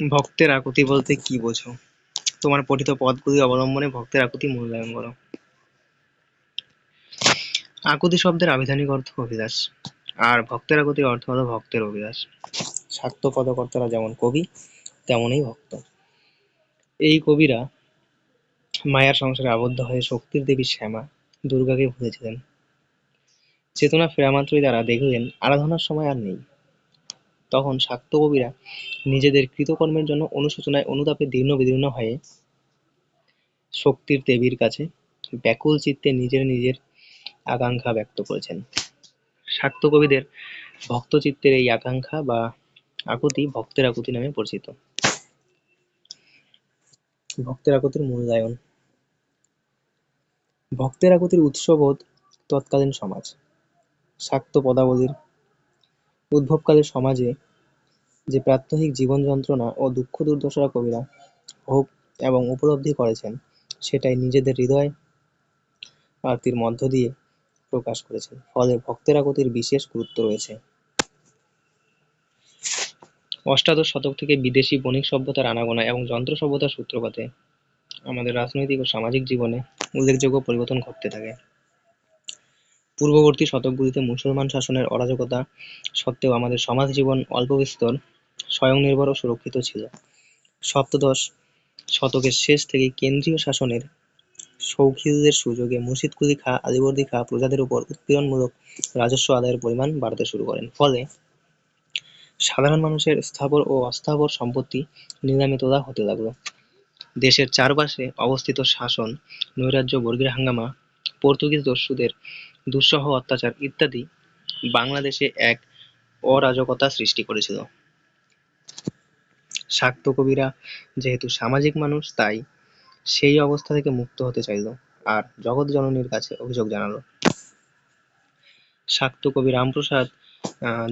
ভক্তের আকুতি বলতে কি বোঝো? তোমার পঠিত পদগুলি অবলম্বনে ভক্তের আকুতি মূল্যায়ন করো। আকুতি শব্দের আভিধানিক অর্থ অভিলাষ, আর ভক্তের আকুতির অর্থ হলো ভক্তের অভিলাষ শাক্ত পদকর্তারা যেমন কবি, তেমনই ভক্ত এই কবিরা মায়ার সংসারে আবদ্ধ হয়ে শক্তির দেবী শ্যামা দুর্গাকে ভুলেছিলেন চেতনা ফেরা মাত্রই তারা দেখলেন, আরাধনার সময় আর নেই তখন শাক্ত কবিরা নিজেদের কৃতকর্মের জন্য অনুশোচনায় অনুতাপে দীর্ণ বিদীর্ণ হয়ে শক্তির দেবীর কাছে ব্যাকুল চিত্তে নিজের নিজের আকাঙ্ক্ষা ব্যক্ত করেছেন। শাক্ত কবিদের ভক্ত চিত্তের এই আকাঙ্ক্ষা বা আকুতি ভক্তের আকুতি নামে পরিচিত। ভক্তের আকুতির মূল্যায়ন। ভক্তের আকুতির উৎসবোধ তৎকালীন সমাজ। শাক্ত পদাবলীর উদ্ভবকালে সমাজে যে প্রাত্যহিক জীবন যন্ত্রণা ও দুঃখ দুর্দশা কবিরা ভোগ এবং উপলব্ধি করেছেন, সেটাই নিজেদের হৃদয় আরতির মধ্য দিয়ে প্রকাশ করেছেন। ফলে ভক্তের আকুতির বিশেষ গুরুত্ব রয়েছে। অষ্টাদশ শতক থেকে বিদেশি বণিক সভ্যতার আনাগোনা এবং যন্ত্র সভ্যতার সূত্রপাতে আমাদের রাজনৈতিক ও সামাজিক জীবনে উল্লেখযোগ্য পরিবর্তন ঘটতে থাকে। পূর্ববর্তী শতকগুলিতে মুসলমান শাসনের অরাজকতা সত্ত্বেও আমাদের সমাজ জীবন অল্প বিস্তর স্বয়ংনির্ভর ও সুরক্ষিত ছিল। সপ্তদশ শতকের শেষ থেকে কেন্দ্রীয় শাসনের শৌখিনদের সুযোগে মুর্শিদ কুলি খাঁ, আলীবর্দী খাঁ প্রজাদের উপর উৎপীড়নমূলক রাজস্ব আদায়ের পরিমাণ বাড়তে শুরু করেন। ফলে সাধারণ মানুষের স্থাবর ও অস্থাবর সম্পত্তি নিলামে তোলা হতে লাগল। দেশের চারপাশে অবস্থিত শাসন, নৈরাজ্য, বর্গীর হাঙ্গামা পর্তুগিজ দস্যুদের দুঃসহ অত্যাচার ইত্যাদি বাংলাদেশে এক অরাজকতা সৃষ্টি করেছিল। শাক্ত কবিরা যেহেতু সামাজিক মানুষ, তাই সেই অবস্থা থেকে মুক্ত হতে চাইল আর জগৎ জননীর কাছে অভিযোগ জানালো। শাক্ত কবি রামপ্রসাদ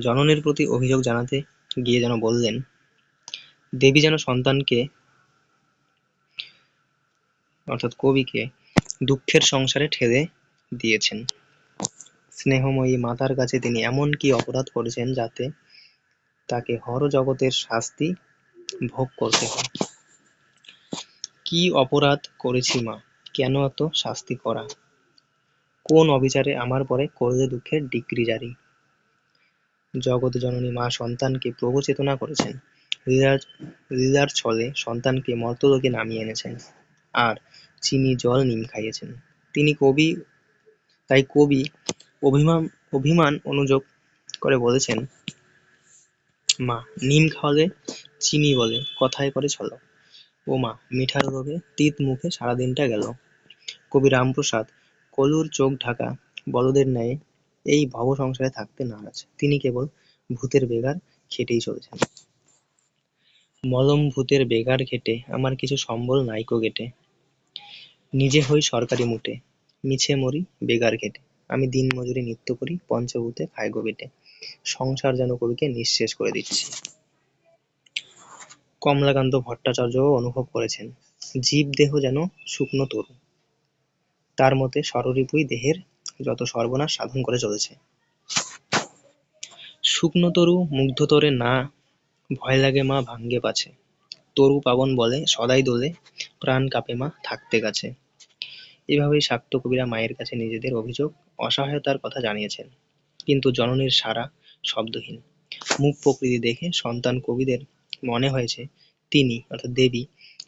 জননীর প্রতি অভিযোগ জানাতে গিয়ে যেন বললেন, দেবী যেন সন্তানকে, অর্থাৎ কবিকে দুঃখের সংসারে ঠেলে দিয়েছেন। স্নেহময়ী মাতার কাছে তিনি এমন কি অপরাধ করেছেন যাতে তাকে হর জগতের শাস্তি ভোগ করতে হয়? কি অপরাধ করেছি মা? কেন এত শাস্তি করা? কোন অবিচারে আমার পরে করলে দুঃখের ডিক্রি জারি? জগৎ জননী মা সন্তানকে প্রভু চেতনা করেছেন। লীলার লীলার ছলে সন্তানকে মর্তলোকে নামিয়ে এনেছেন। আর চিনি, জল, নিম খাইয়েছেন। তিনি কবি, তাই কবি অভিমান অভিমান অনুযোগ করে বলেছেন, মা, নিম খাওয়ালে চিনি বলে, কথায় করে ছলো। ও মা, মিঠার লোভে তিত মুখে সারাদিনটা গেল। কবি রামপ্রসাদ, কলুর চোখ ঢাকা বলদের ন্যায় এই ভব সংসারে থাকতে নারাজ। তিনি কেবল ভূতের বেগার খেটেই চলেছেন। মলম ভূতের বেগার খেটে, আমার কিছু সম্বল নাইকো গেটে। নিজে হই সরকারি মুটে, মিছে মরি বেগার খেটে আমি দিন মজুরি নিত্য করি, পঞ্চভূতে খাই গো সংসার যেন কবিকে নিঃশেষ করে দিচ্ছে। কমলাকান্ত ভট্টাচার্যও অনুভব করেছেন, জীব দেহ যেন শুকনো তরু। তার মতে ষড়রিপুই দেহের যত সর্বনাশ সাধন করে চলেছে। শুকনো তরু মুগ্ধতরে না, ভয় লাগে মা ভাঙ্গে পাছে। তরু পাবন বলে সদাই দোলে, প্রাণ কাঁপে মা থাকতে কাছে এভাবেই শাক্ত কবিরা মায়ের কাছে নিজেদের অভিযোগ, অসহায়তার কথা জানিয়েছেন। কিন্তু জননীর সারা শব্দহীন। মুখ প্রকৃতি দেখে সন্তান কবিদের মনে হয়েছে, তিনি অর্থাৎ দেবী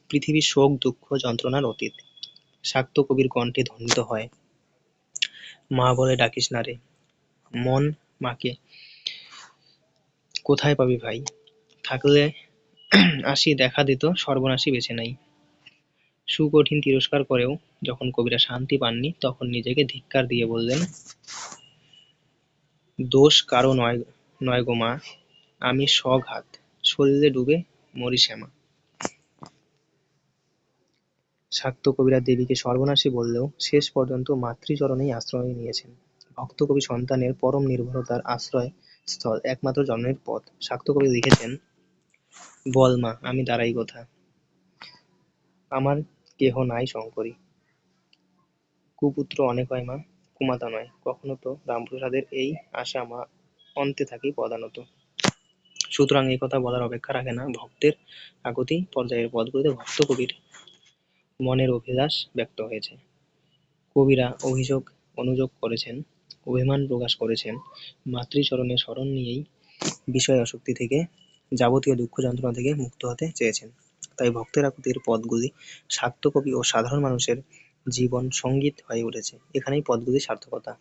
পৃথিবীর শোক, দুঃখ, যন্ত্রণার অতীত। শাক্ত কবির কণ্ঠে ধ্বনিত হয়, মা বলে ডাকিস না রে। মন মাকে কোথায় পাবি ভাই? থাকলে আসি, দেখা দিত সর্বনাশী বেছে নাই। সুকঠিন তিরস্কার করেও যখন কবিরা শান্তি পাননি, তখন নিজেকে ধিক্কার দিয়ে বললেন, দোষ কারও নয় নয় গো মা, আমি স্বঘাত শরীরে ডুবে মরি শ্যামা। শাক্ত কবিরা দেবীকে সর্বনাশী বললেও শেষ পর্যন্ত মাতৃচরণেই আশ্রয় নিয়েছেন। ভক্ত কবি সন্তানের পরম নির্ভরতার আশ্রয় স্থল একমাত্র জন্মের পথ। শাক্ত কবি লিখেছেন, বল মা, আমি দাঁড়াই কোথা? আমার কেহ নাই শঙ্করী। কুপুত্র অনেক হয় মা, কুমাতা নয়। কখনো তো রামপ্রসাদের এই আশা মা অন্তে থাকি পদানত সুতরাং এই কথা বলার অপেক্ষা রাখে না ভক্তের আকুতি পর্যায়ের পদগুলিতে ভক্ত কবির মনের অভিলাষ ব্যক্ত হয়েছে। কবিরা অভিযোগ, অনুযোগ করেছেন, অভিমান প্রকাশ করেছেন, মাতৃচরণে শরণ নিয়েই বিষয় আসক্তি থেকে, যাবতীয় দুঃখ যন্ত্রণা থেকে মুক্ত হতে চেয়েছেন। তাই ভক্তেরা কবির পদগুলি শাক্ত কবি ও সাধারণ মানুষের জীবন সংগীত হয়ে উঠেছে। এখানেই পদগুলির সার্থকতা।